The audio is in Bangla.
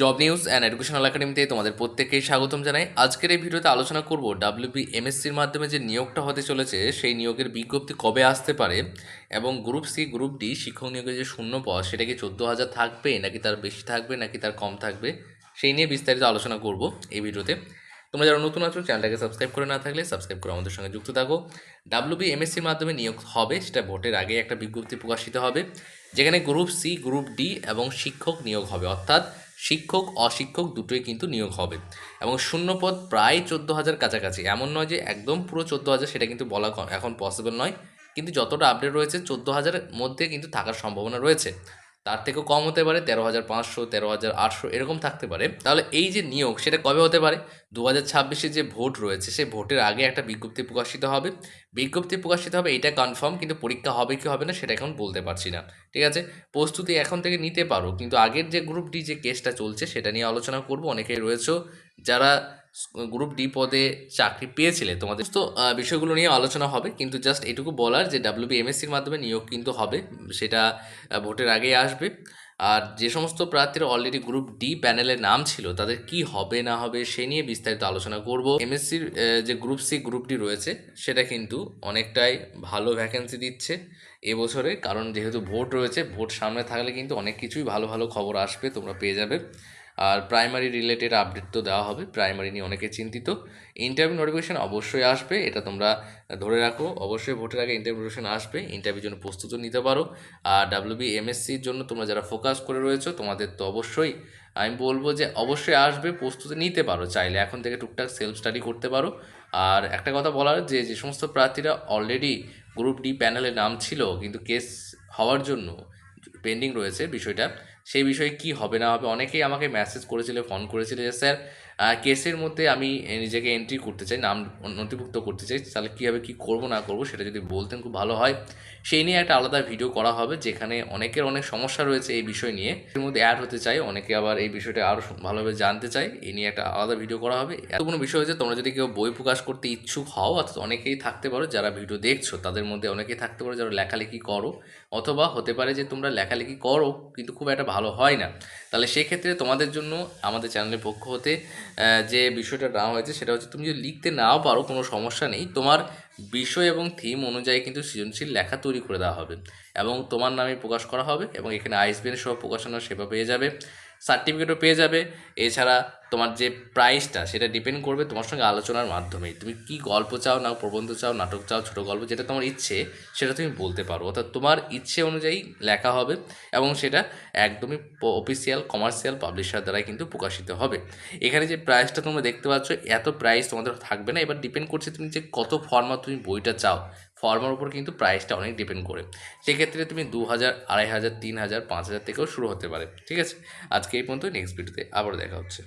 জব নিউজ অ্যান্ড এডুকেশনাল একাডেমিতে তোমাদের প্রত্যেককেই স্বাগতম জানাই। আজকের এই ভিডিওতে আলোচনা করব ডাব্লিউবি এমএসসির মাধ্যমে যে নিয়োগটা হতে চলেছে, সেই নিয়োগের বিজ্ঞপ্তি কবে আসতে পারে এবং গ্রুপ সি গ্রুপ ডি শিক্ষক নিয়োগের যে শূন্য পদ, সেটা কি চোদ্দ হাজার থাকবে, নাকি তার বেশি থাকবে, নাকি তার কম থাকবে, সেই নিয়ে বিস্তারিত আলোচনা করব এই ভিডিওতে। তোমরা যারা নতুন আছো, চ্যানেলটাকে সাবস্ক্রাইব করে না থাকলে সাবস্ক্রাইব করে আমাদের সঙ্গে যুক্ত থাকো। ডাব্লিউবি এমএসসির মাধ্যমে নিয়োগ হবে, সেটা ভোটের আগে একটা বিজ্ঞপ্তি প্রকাশিত হবে, যেখানে গ্রুপ সি গ্রুপ ডি এবং শিক্ষক নিয়োগ হবে। অর্থাৎ শিক্ষক, অশিক্ষক দুটোই কিন্তু নিয়োগ হবে। এবং শূন্যপদ প্রায় চোদ্দ হাজার কাছাকাছি। এমন নয় যে একদম পুরো চোদ্দ হাজার সেটা কিন্তু বলা এখন পসিবল নয়। কিন্তু যতটা আপডেট রয়েছে চোদ্দ হাজারের মধ্যে কিন্তু থাকার সম্ভাবনা রয়েছে। তার থেকেও কম হতে পারে, তেরো হাজার পাঁচশো, তেরো হাজার আটশো, এরকম থাকতে পারে। তাহলে এই যে নিয়োগ, সেটা কবে হতে পারে? দু হাজার ছাব্বিশে যে ভোট রয়েছে সেই ভোটের আগে একটা বিজ্ঞপ্তি প্রকাশিত হবে। বিজ্ঞপ্তি প্রকাশিত হবে, এটা কনফার্ম কিন্তু পরীক্ষা হবে কি হবে না, সেটা এখন বলতে পারছি না। ঠিক আছে? প্রস্তুতি এখন থেকে নিতে পারো, কিন্তু আগের যে গ্রুপ ডি যে কেসটা চলছে, সেটা নিয়ে আলোচনা করব। অনেকেই রয়েছে যারা গ্রুপ ডি পদে চাকরি পেয়েছিলে তোমাদের। তো বিষয়গুলো নিয়ে আলোচনা হবে, কিন্তু জাস্ট এটুকু বলার যে ডাব্লিউবি এমএসসির মাধ্যমে নিয়োগ কিন্তু হবে, সেটা ভোটের আগেই আসবে। আর যে সমস্ত প্রার্থীরা অলরেডি গ্রুপ ডি প্যানেলের নাম ছিল, তাদের কি হবে, না হবে, সে নিয়ে বিস্তারিত আলোচনা করব। এমএসসির যে গ্রুপ সি গ্রুপ ডি রয়েছে, সেটা কিন্তু অনেকটাই ভালো ভ্যাকেন্সি দিচ্ছে এবছরে, কারণ যেহেতু ভোট রয়েছে, ভোট সামনে থাকলে কিন্তু অনেক কিছুই ভালো ভালো খবর আসবে, তোমরা পেয়ে যাবে। আর প্রাইমারি রিলেটেড আপডেট তো দেওয়া হবে প্রাইমারি নিয়ে অনেকে চিন্তিত। ইন্টারভিউ নোটিফিকেশান অবশ্যই আসবে, এটা তোমরা ধরে রাখো। অবশ্যই ভোটের আগে ইন্টারভিউ নোটিফিকেশন আসবে ইন্টারভিউর জন্য প্রস্তুত নিতে পারো। আর ডাব্লিউবি এমএসসির জন্য তোমরা যারা ফোকাস করে রয়েছো, তোমাদের তো অবশ্যই, আমি বলব যে অবশ্যই আসবে, প্রস্তুতি নিতে পারো চাইলে। এখন থেকে টুকটাক সেলফ স্টাডি করতে পারো। আর একটা কথা বলার, যে যে সমস্ত প্রার্থীরা অলরেডি গ্রুপ ডি প্যানেলে নাম ছিল, কিন্তু কেস হওয়ার জন্য পেন্ডিং রয়েছে বিষয়টা সেই বিষয়ে কি হবে না হবে? অনেকেই আমাকে মেসেজ করেছিল ফোন করেছিল যে, স্যার কেসের মধ্যে আমি নিজেকে এন্ট্রি করতে চাই, নাম নথিভুক্ত করতে চাই, তাহলে কীভাবে কী করব, না করব, সেটা যদি বলতেন খুব ভালো হয়। সেই নিয়ে একটা আলাদা ভিডিও করা হবে, যেখানে অনেকের অনেক সমস্যা রয়েছে এই বিষয় নিয়ে। এর মধ্যে অ্যাড হতে চাই, অনেকে আবার এই বিষয়টা আরও ভালোভাবে জানতে চাই এই নিয়ে একটা আলাদা ভিডিও করা হবে। এত কোনো বিষয় হচ্ছে তোমরা যদি কেউ বই প্রকাশ করতে ইচ্ছুক হও, অর্থাৎ অনেকেই থাকতে পারো যারা ভিডিও দেখছ, তাদের মধ্যে অনেকেই থাকতে পারো যারা লেখালেখি করো, অথবা হতে পারে যে তোমরা লেখালেখি করো, কিন্তু খুব একটা ভালো হয় না। তাহলে সেক্ষেত্রে তোমাদের জন্য আমাদের চ্যানেলের পক্ষ হতে যে বিষয়টা নেওয়া হয়েছে সেটা হচ্ছে তুমি যদি লিখতে নাও পারো, কোনো সমস্যা নেই, তোমার বিষয় এবং থিম অনুযায়ী কিন্তু সৃজনশীল লেখা তৈরি করে দেওয়া হবে এবং তোমার নামে প্রকাশ করা হবে এবং এখানে আইসবিএন সহ প্রকাশনা সেবা পেয়ে যাবে। সার্টিফিকেটও পেয়ে যাবে। এছাড়া তোমার যে প্রাইসটা সেটা ডিপেন্ড করবে তোমার সঙ্গে আলোচনার মাধ্যমে তুমি কি গল্প চাও না প্রবন্ধ চাও, নাটক চাও, ছোটো গল্প, যেটা তোমার ইচ্ছে, সেটা তুমি বলতে পারো। অর্থাৎ তোমার ইচ্ছে অনুযায়ী লেখা হবে এবং সেটা একদমই অফিসিয়াল কমার্শিয়াল পাবলিশার দ্বারাই কিন্তু প্রকাশিত হবে। এখানে যে প্রাইসটা তোমরা দেখতে পাচ্ছ, এত প্রাইস তোমাদের থাকবে না। এবার ডিপেন্ড করছে তুমি যে কত ফর্মা তুমি বইটা চাও ফর্মার উপর কিন্তু প্রাইসটা অনেক ডিপেন্ড করে। সেক্ষেত্রে তুমি দু হাজার আড়াই হাজার, তিন হাজার, পাঁচ হাজার থেকেও শুরু হতে পারে। ঠিক আছে? আজকে এই পর্যন্ত নেক্সট ভিডিওতে আবার দেখা হচ্ছে।